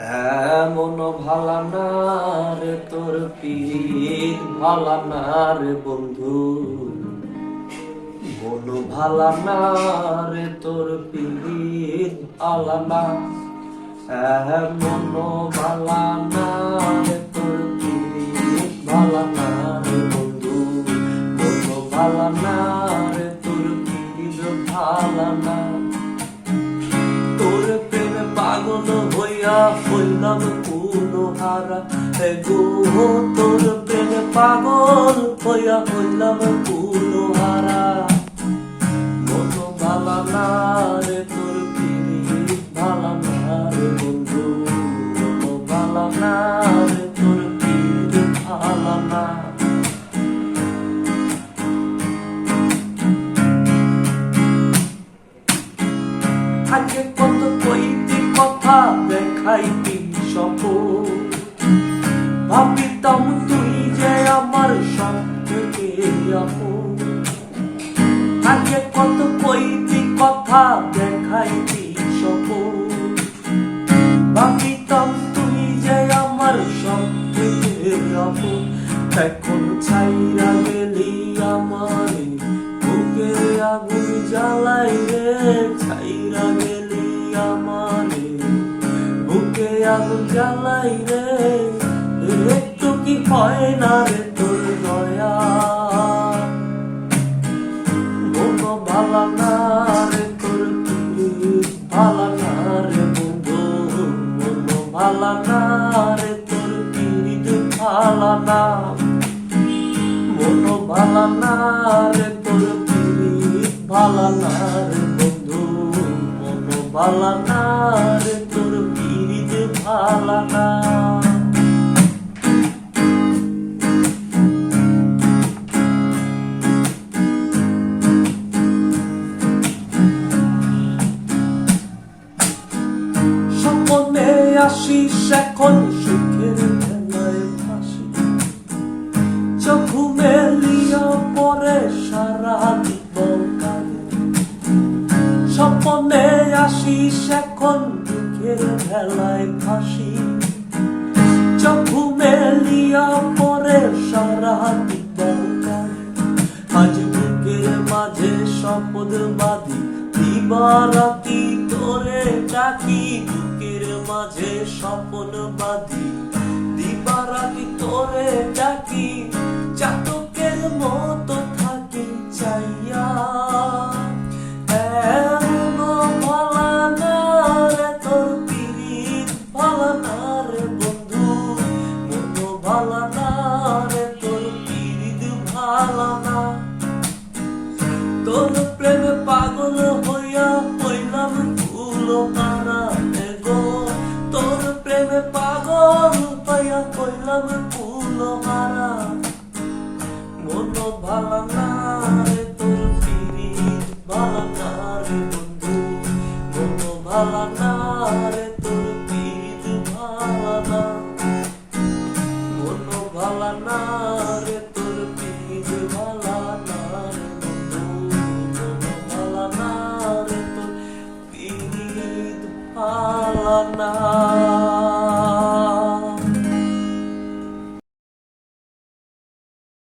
এমন ভালা না রে তোর পীর ভালা না রে বন্ধু। মন ভালা না রে তোর পীর ভালা না এমন ভালা না রে তোর পীর ভালা না রে বন্ধু। মন ভালা না রে তোর পীর ভালা না তোর প্রেমে পাগল হইয়া হইলাম কুলো হারা হে গো তোর প্রেমে পাগল, হইয়া হইলাম কুলো মন ভালা না রে তোর পিড়ি ভালা না রে বন্ধু মন ভালা না রে তোর পিড়ি ভালা না আগে কত কইতি কথা দেখাইতি সপন ভাবিতাম তুই যে আমার আপন। আগে কত কইতি কথা দেখাইতি সপন ভাবিতাম তুই যে আমার আপন। এখন ছাইরা গেলি আমার বুকে আগুন জ্বালাই রে, ছাইরা আগুন জ্বালাই রে একটু কি হয় না রে তোর দয়া? মন ভালা না রে তোর ভালা না রে বন্ধু মন ভালা না রে তোর পীর ভালা না। মন ভালা না রে তোর ভালা না রে বন্ধু মন ভালা না পীড়িত ভালা না স্বপ্নে আসিস এখন, সুখের বেলায় ফাঁসি। চোখ মেলিয়া পরে সারা জীবন কালে স্বপ্নে আসিস দুঃখের ভেলায় ফাঁসি। চোখ মেলিয়া পরে সারা আজ বুকের মাঝে শপথ বাঁধি। দিবারাতি তোরে ডাকি, বুকের মাঝে স্বপন বাঁধি। দিবারাতি তোরে ডাকি চাতকের মতো তোর প্রেমে পাগল হইয়া হইলাম ফুল পারা গো। তোর প্রেমে পাগল হইয়া হইলাম ফুল মারা মন ভালা না palana